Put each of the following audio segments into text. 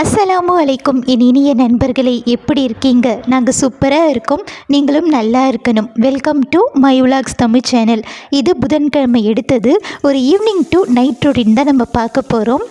அஸ்ஸலாமு அலைக்கும். என் இனிய நண்பர்களே எப்படி இருக்கீங்க? நாங்கள் சூப்பராக இருக்கோம். நீங்களும் நல்லா இருக்கணும். Welcome to my vlogs Tamil channel. இது புதன்கிழமை எடுத்தது. ஒரு ஈவினிங் டு நைட் ரொட்டீன் தான் நம்ம பார்க்க போகிறோம்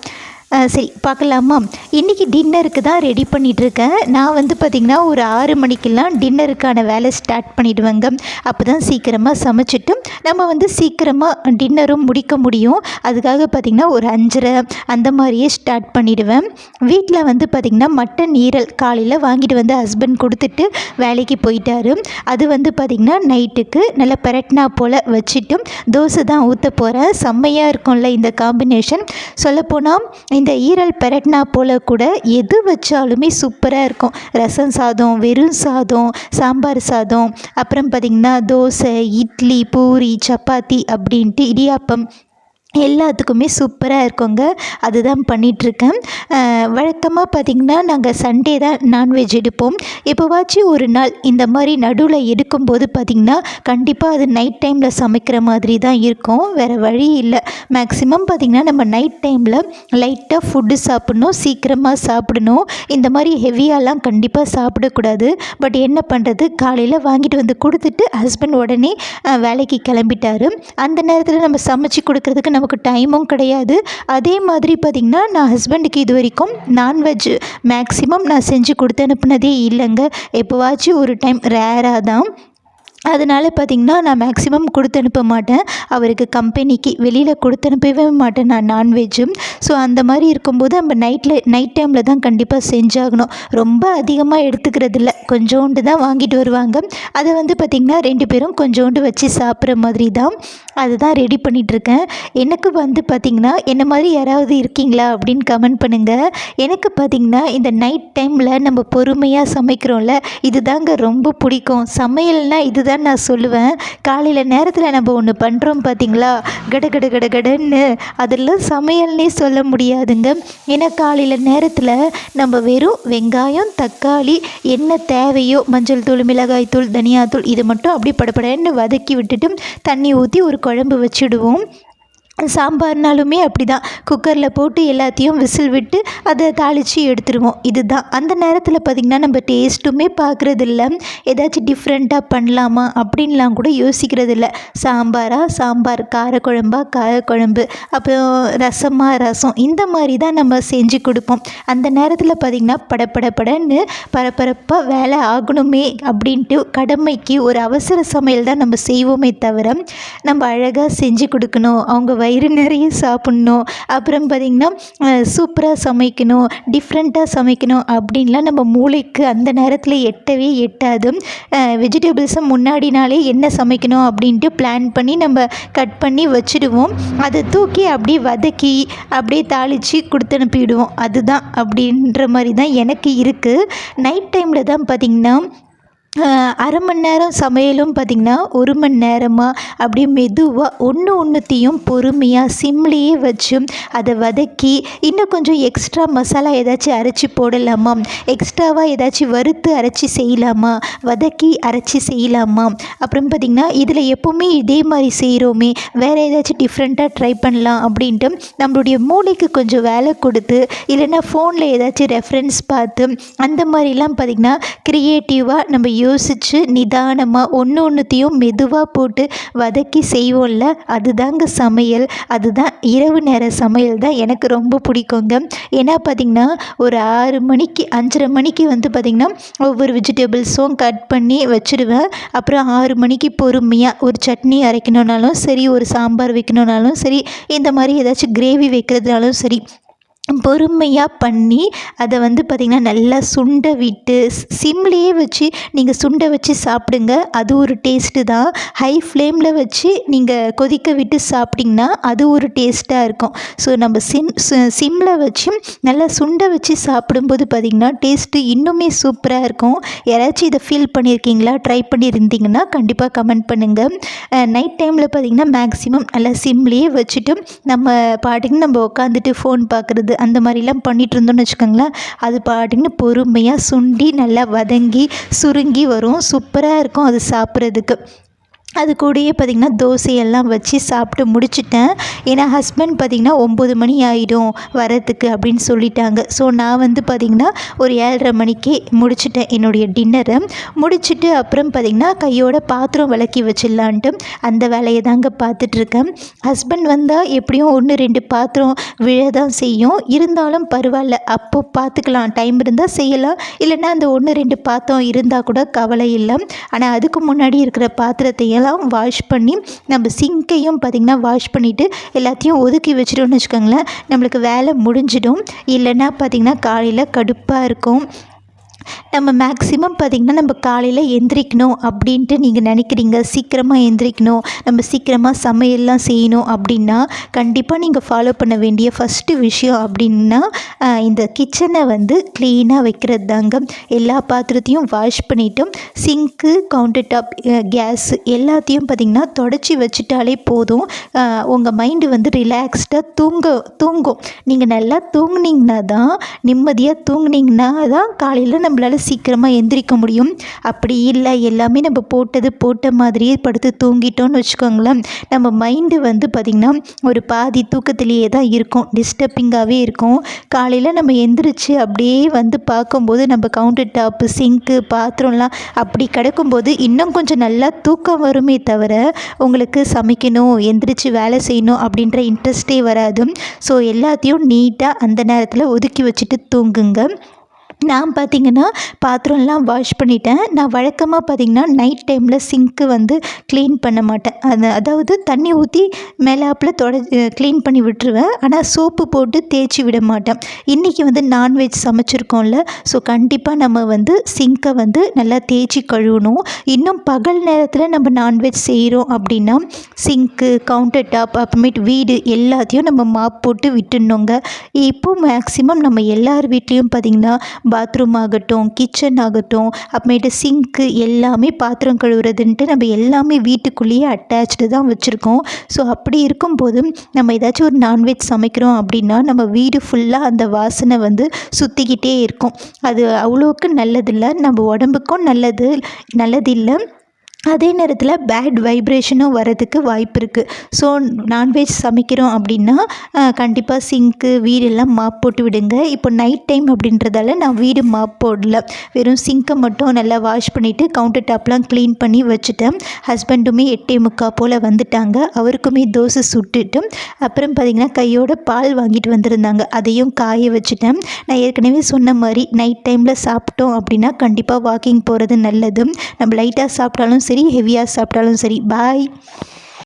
சரி பார்க்கலாமா? இன்றைக்கி டின்னருக்கு தான் ரெடி பண்ணிகிட்ருக்கேன் நான் வந்து பார்த்திங்கன்னா ஒரு ஆறு மணிக்கெல்லாம் டின்னருக்கான வேலை ஸ்டார்ட் பண்ணிவிடுவேங்க அப்போ தான் சீக்கிரமாக சமைச்சிட்டு நம்ம வந்து சீக்கிரமாக டின்னரும் முடிக்க முடியும். அதுக்காக பார்த்திங்கன்னா ஒரு அஞ்சரை அந்த மாதிரியே ஸ்டார்ட் பண்ணிவிடுவேன் வீட்டில் வந்து பார்த்திங்கன்னா மட்டன் ஈரல் காலையில் வாங்கிட்டு வந்து ஹஸ்பண்ட் கொடுத்துட்டு வேலைக்கு போயிட்டாரு. அது வந்து பார்த்திங்கன்னா நைட்டுக்கு நல்லா பெரட்னா போல் வச்சுட்டு தோசை தான் ஊற்ற போகிறேன் செம்மையாக இருக்கும்ல இந்த காம்பினேஷன் சொல்லப்போனால் இந்த ஈரல் பெரட்னா போல் கூட எது வச்சாலுமே சூப்பராக இருக்கும். ரசம் சாதம் வெறும் சாதம் சாம்பார் சாதம் அப்புறம் பார்த்திங்கன்னா தோசை இட்லி பூரி சப்பாத்தி அப்படின்ட்டு இடியாப்பம் எல்லாத்துக்குமே சூப்பராக இருக்குங்க. அதுதான் பண்ணிகிட்ருக்கேன் வழக்கமாக பார்த்திங்கன்னா நாங்கள் சண்டே தான் நான்வெஜ் எடுப்போம். எப்போவாச்சும் ஒரு நாள் இந்த மாதிரி நடுவில் எடுக்கும்போது பார்த்திங்கன்னா கண்டிப்பாக அது நைட் டைமில் சமைக்கிற மாதிரி தான் இருக்கும். வேறு வழி இல்லை. மேக்ஸிமம் பார்த்திங்கன்னா நம்ம நைட் டைமில் லைட்டாக ஃபுட்டு சாப்பிட்ணும். சீக்கிரமாக சாப்பிடணும். இந்த மாதிரி ஹெவியாலாம் கண்டிப்பாக சாப்பிடக்கூடாது. பட் என்ன பண்ணுறது காலையில் வாங்கிட்டு வந்து கொடுத்துட்டு ஹஸ்பண்ட் உடனே வேலைக்கு கிளம்பிட்டாரு. அந்த நேரத்தில் நம்ம சமைச்சு கொடுக்குறதுக்கு நமக்கு டைமும் கிடையாது. அதே மாதிரி பார்த்திங்கன்னா நான் ஹஸ்பண்டுக்கு இது வரைக்கும் நான்வெஜ் மேக்ஸிமம் நான் செஞ்சு கொடுத்து அனுப்புனதே இல்லைங்க. எப்போவாச்சும் ஒரு டைம் ரேராக தான். அதனால் பார்த்திங்கன்னா நான் மேக்ஸிமம் கொடுத்து அனுப்ப மாட்டேன். அவருக்கு கம்பெனிக்கு வெளியில் கொடுத்து அனுப்பவே மாட்டேன் நான் நான்வெஜ்ஜும் ஸோ அந்த மாதிரி இருக்கும்போது நம்ம நைட்டில் நைட் டைமில் தான் கண்டிப்பாக செஞ்சாகணும். ரொம்ப அதிகமாக எடுத்துக்கிறது இல்லை கொஞ்சோண்டு தான் வாங்கிட்டு வருவாங்க. அதை வந்து பார்த்திங்கன்னா ரெண்டு பேரும் கொஞ்சோண்டு வச்சு சாப்பிட்ற மாதிரி தான். அதுதான் ரெடி பண்ணிகிட்ருக்கேன் எனக்கு வந்து பார்த்திங்கன்னா என்ன மாதிரி யாராவது இருக்கீங்களா அப்படின்னு கமெண்ட் பண்ணுங்கள் எனக்கு பார்த்திங்கன்னா இந்த நைட் டைமில் நம்ம பொறுமையாக சமைக்கிறோம்ல இது தாங்க ரொம்ப பிடிக்கும். சமையல்னால் இதுதான் நான் சொல்லுவேன். காலையில் நேரத்தில் நம்ம ஒன்று பண்ணுறோம் பார்த்தீங்களா கட கட கட கடன்னு. அதெல்லாம் சமையல்னே சொல்ல முடியாதுங்க. ஏன்னா காலையில் நேரத்தில் நம்ம வெறும் வெங்காயம் தக்காளி என்ன தேவையோ மஞ்சள் தூள் மிளகாய் தூள் தனியாத்தூள் இது மட்டும் அப்படி படப்படன்னு வதக்கி விட்டுட்டு தண்ணி ஊற்றி ஒரு குழம்பு வச்சுடுவோம். சாம்பார்னாலுமே அப்படி தான் குக்கரில் போட்டு எல்லாத்தையும் விசில் விட்டு அதை தாளித்து எடுத்துருவோம். இதுதான். அந்த நேரத்தில் பார்த்திங்கன்னா நம்ம டேஸ்ட்டுமே பார்க்குறது இல்லை ஏதாச்சும் டிஃப்ரெண்ட்டாக பண்ணலாமா அப்படின்லாம் கூட யோசிக்கிறது இல்லை சாம்பாரா? சாம்பார் காரக்குழம்பா? காரக்குழம்பு. அப்புறம் ரசமாக ரசம். இந்த மாதிரி தான் நம்ம செஞ்சு கொடுப்போம். அந்த நேரத்தில் பார்த்திங்கன்னா படப்படப்படன்னு பரபரப்பாக வேலை ஆகணுமே அப்படின்ட்டு கடமைக்கு ஒரு அவசர சமையல் தான் நம்ம செய்வோமே தவிர நம்ம அழகாக செஞ்சு கொடுக்கணும். அவங்க வயிறு நிறைய சாப்பிட்ணும். அப்புறம் பார்த்திங்கன்னா சூப்பராக சமைக்கணும் டிஃப்ரெண்ட்டாக சமைக்கணும் அப்படின்லாம் நம்ம மூளைக்கு அந்த நேரத்தில் எட்டவே எட்டாது. வெஜிடபிள்ஸை முன்னாடி நாளே என்ன சமைக்கணும் அப்படின்ட்டு பிளான் பண்ணி நம்ம கட் பண்ணி வச்சுடுவோம். அதை தூக்கி அப்படியே வதக்கி அப்படியே தாளித்து கொடுத்து அனுப்பிவிடுவோம். அதுதான் அப்படின்ற மாதிரி தான் எனக்கு இருக்குது நைட் டைமில் தான் பார்த்திங்கன்னா அரை மணி நேரம் சமையலும் பார்த்திங்கன்னா ஒரு மணி நேரமாக அப்படியே மெதுவாக ஒன்று ஒன்றுத்தையும் பொறுமையாக சிம்லேயே வச்சு அதை வதக்கி இன்னும் கொஞ்சம் எக்ஸ்ட்ரா மசாலா ஏதாச்சும் அரைச்சி போடலாமா? எக்ஸ்ட்ராவாக ஏதாச்சும் வறுத்து அரைச்சி செய்யலாமா? வதக்கி அரைச்சி செய்யலாமா? அப்புறம் பார்த்திங்கன்னா இதில் எப்போவுமே இதே மாதிரி செய்கிறோமே. வேறு ஏதாச்சும் டிஃப்ரெண்ட்டாக ட்ரை பண்ணலாம் அப்படின்ட்டு நம்மளுடைய மூளைக்கு கொஞ்சம் வேலை கொடுத்து இல்லைன்னா ஃபோனில் ஏதாச்சும் ரெஃபரன்ஸ் பார்த்து அந்த மாதிரிலாம் பார்த்திங்கன்னா க்ரியேட்டிவாக நம்ம யோசித்து நிதானமாக ஒன்று ஒன்றுத்தையும் மெதுவாக போட்டு வதக்கி செய்வோம்ல? அதுதாங்க சமையல். அதுதான் இரவு நேர சமையல் தான் எனக்கு ரொம்ப பிடிக்குங்க. ஏன்னா பார்த்திங்கன்னா ஒரு ஆறு மணிக்கு அஞ்சரை மணிக்கு வந்து பார்த்திங்கன்னா ஒவ்வொரு வெஜிடபிள்ஸும் கட் பண்ணி வச்சுடுவேன் அப்புறம் ஆறு மணிக்கு பொறுமையாக ஒரு சட்னி அரைக்கணுன்னாலும் சரி ஒரு சாம்பார் வைக்கணுன்னாலும் சரி இந்த மாதிரி ஏதாச்சும் கிரேவி வைக்கிறதுனாலும் சரி பொறுமையாக பண்ணி அதை வந்து பார்த்திங்கன்னா நல்லா சுண்ட விட்டு சிம்லேயே வச்சு நீங்கள் சுண்ட வச்சு சாப்பிடுங்க. அது ஒரு டேஸ்ட்டு தான். ஹை ஃப்ளேமில் வச்சு நீங்கள் கொதிக்க விட்டு சாப்பிட்டிங்கன்னா அது ஒரு டேஸ்ட்டாக இருக்கும். ஸோ நம்ம சிம் சிம்மில் வச்சு நல்லா சுண்ட வச்சு சாப்பிடும்போது பார்த்திங்கன்னா டேஸ்ட்டு இன்னுமே சூப்பராக இருக்கும். யாராச்சும் இதை ஃபீல் பண்ணியிருக்கீங்களா ட்ரை பண்ணியிருந்தீங்கன்னா கண்டிப்பாக கமெண்ட் பண்ணுங்கள் நைட் டைமில் பார்த்திங்கன்னா மேக்ஸிமம் நல்லா சிம்லேயே வச்சுட்டு நம்ம பாட்டுக்கு நம்ம உட்காந்துட்டு ஃபோன் பார்க்குறது அந்த மாதிரிலாம் பண்ணிகிட்டு இருந்தோம்னு வச்சுக்கோங்களேன். அது பாட்டுன்னு பொறுமையாக சுண்டி நல்லா வதங்கி சுருங்கி வரும். சூப்பராக இருக்கும் அது சாப்பிட்றதுக்கு. அது கூடயே பார்த்திங்கன்னா தோசையெல்லாம் வச்சு சாப்பிட்டு முடிச்சிட்டேன். ஏன்னா ஹஸ்பண்ட் பார்த்திங்கன்னா ஒம்பது மணி ஆகிடும் வரத்துக்கு அப்படின்னு சொல்லிட்டாங்க. ஸோ நான் வந்து பார்த்திங்கன்னா ஒரு ஏழரை மணிக்கு முடிச்சிட்டேன் என்னுடைய டின்னரை முடிச்சுட்டு அப்புறம் பார்த்திங்கன்னா கையோட பாத்திரம் விளக்கி வச்சிடலான்ட்டு அந்த வேலையை தாங்க பார்த்துட்ருக்கேன். ஹஸ்பண்ட் வந்தால் எப்படியும் ஒன்று ரெண்டு பாத்திரம் விழ தான் செய்யும். இருந்தாலும் பரவாயில்ல அப்போ பார்த்துக்கலாம். டைம் இருந்தால் செய்யலாம். இல்லைன்னா அந்த ஒன்று ரெண்டு பாத்திரம் இருந்தால் கூட கவலை இல்லை. ஆனால் அதுக்கு முன்னாடி இருக்கிற பாத்திரத்தையே எல்லாம் வாஷ் பண்ணி நம்ம சிங்க்கையும் பார்த்திங்கன்னா வாஷ் பண்ணிவிட்டு எல்லாத்தையும் ஒதுக்கி வச்சிட்டோம்னு வச்சுக்கோங்களேன். நம்மளுக்கு வேலை முடிஞ்சிடும். இல்லைன்னா பார்த்திங்கன்னா காலையில் கடுப்பாக இருக்கும். நம்ம மேக்ஸிமம் பார்த்திங்கன்னா நம்ம காலையில் எந்திரிக்கணும் அப்படின்ட்டு நீங்கள் நினைக்கிறீங்க. சீக்கிரமாக எந்திரிக்கணும். நம்ம சீக்கிரமாக சமையல்லாம் செய்யணும் அப்படின்னா கண்டிப்பாக நீங்கள் ஃபாலோ பண்ண வேண்டிய ஃபஸ்ட்டு விஷயம் அப்படின்னா இந்த கிச்சனை வந்து க்ளீனாக வைக்கிறது தாங்க எல்லா பாத்திரத்தையும் வாஷ் பண்ணிவிட்டும் சிங்க்கு கவுண்டர் டாப் கேஸ் எல்லாத்தையும் பார்த்திங்கன்னா தொடச்சி வச்சுட்டாலே போதும். உங்கள் மைண்டு வந்து ரிலாக்ஸ்டாக தூங்க தூங்கும். நீங்கள் நல்லா தூங்குனீங்கன்னா தான் நிம்மதியாக தூங்குனீங்கன்னா தான் காலையில் நம்ம நம்மளால் சீக்கிரமாக எந்திரிக்க முடியும். அப்படி இல்லை எல்லாமே நம்ம போட்டது போட்ட மாதிரியே படுத்து தூங்கிட்டோம்னு வச்சுக்கோங்களேன். நம்ம மைண்டு வந்து பார்த்திங்கன்னா ஒரு பாதி தூக்கத்திலேயே தான் இருக்கும். டிஸ்டர்பிங்காகவே இருக்கும். காலையில் நம்ம எந்திரிச்சு அப்படியே வந்து பார்க்கும்போது நம்ம கவுண்டர் டாப்பு சிங்க்கு பாத்திரம்லாம் அப்படி கிடக்கும்போது இன்னும் கொஞ்சம் நல்லா தூக்கம் வருமே தவிர உங்களுக்கு சமைக்கணும் எந்திரிச்சு வேலை செய்யணும் அப்படின்ற இன்ட்ரெஸ்ட்டே வராது. ஸோ எல்லாத்தையும் நீட்டாக அந்த நேரத்தில் ஒதுக்கி வச்சுட்டு தூங்குங்க. நான் பார்த்தீங்கன்னா பாத்திரம்லாம் வாஷ் பண்ணிட்டேன். நான் வழக்கமாக பார்த்தீங்கன்னா நைட் டைமில் சிங்க்கு வந்து க்ளீன் பண்ண மாட்டேன். அது அதாவது தண்ணி ஊற்றி மேலாப்பில் தொட க்ளீன் பண்ணி விட்டுருவேன். ஆனால் சோப்பு போட்டு தேய்ச்சி விட மாட்டேன். இன்றைக்கி வந்து நான்வெஜ் சமைச்சிருக்கோம்ல. ஸோ கண்டிப்பாக நம்ம வந்து சிங்க்கை வந்து நல்லா தேய்ச்சி கழுவணும். இன்னும் பகல் நேரத்தில் நம்ம நான்வெஜ் செய்கிறோம் அப்படின்னா சிங்க்கு கவுண்டர் டாப் அப்புறமேட்டு வீடு எல்லாத்தையும் நம்ம மாப் போட்டு விட்டுடணுங்க. இப்போ மேக்ஸிமம் நம்ம எல்லார் வீட்லேயும் பார்த்திங்கன்னா பாத்ரூம் ஆகட்டும் கிச்சன் ஆகட்டும் அப்புறமேட்டு சிங்க்கு எல்லாமே பாத்திரம் கழுவுறதுன்ட்டு நம்ம எல்லாமே வீட்டுக்குள்ளேயே அட்டாச்சு தான் வச்சுருக்கோம். ஸோ அப்படி இருக்கும்போது நம்ம ஏதாச்சும் ஒரு நான்வெஜ் சமைக்கிறோம் அப்படின்னா நம்ம வீடு ஃபுல்லாக அந்த வாசனை வந்து சுற்றிக்கிட்டே இருக்கும். அது அவ்வளோக்கு நல்லதில்லை. நம்ம உடம்புக்கும் நல்லது நல்லதில்லை. அதே நேரத்தில் பேட் வைப்ரேஷனும் வரதுக்கு வாய்ப்பு இருக்குது ஸோ நான்வெஜ் சமைக்கிறோம் அப்படின்னா கண்டிப்பாக சிங்க்கு வீடெல்லாம் மாப் போட்டு விடுங்க. இப்போ நைட் டைம் அப்படின்றதால நான் வீடு மாப் போடல. வெறும் சிங்க்கை மட்டும் நல்லா வாஷ் பண்ணிவிட்டு கவுண்டர் டாப்லாம் க்ளீன் பண்ணி வச்சுட்டேன். ஹஸ்பண்டுமே எட்டே முக்கா போல் வந்துட்டாங்க. அவருக்குமே தோசை சுட்டுட்டு அப்புறம் பார்த்திங்கன்னா கையோட பால் வாங்கிட்டு வந்திருந்தாங்க. அதையும் காய வச்சுட்டேன். நான் ஏற்கனவே சொன்ன மாதிரி நைட் டைமில் சாப்பிட்டோம் அப்படின்னா கண்டிப்பாக வாக்கிங் போகிறது நல்லது. நம்ம லைட்டாக சாப்பிட்டாலும் சரி சரி ஹெவியாக சாப்பிட்டாலும் சரி பாய்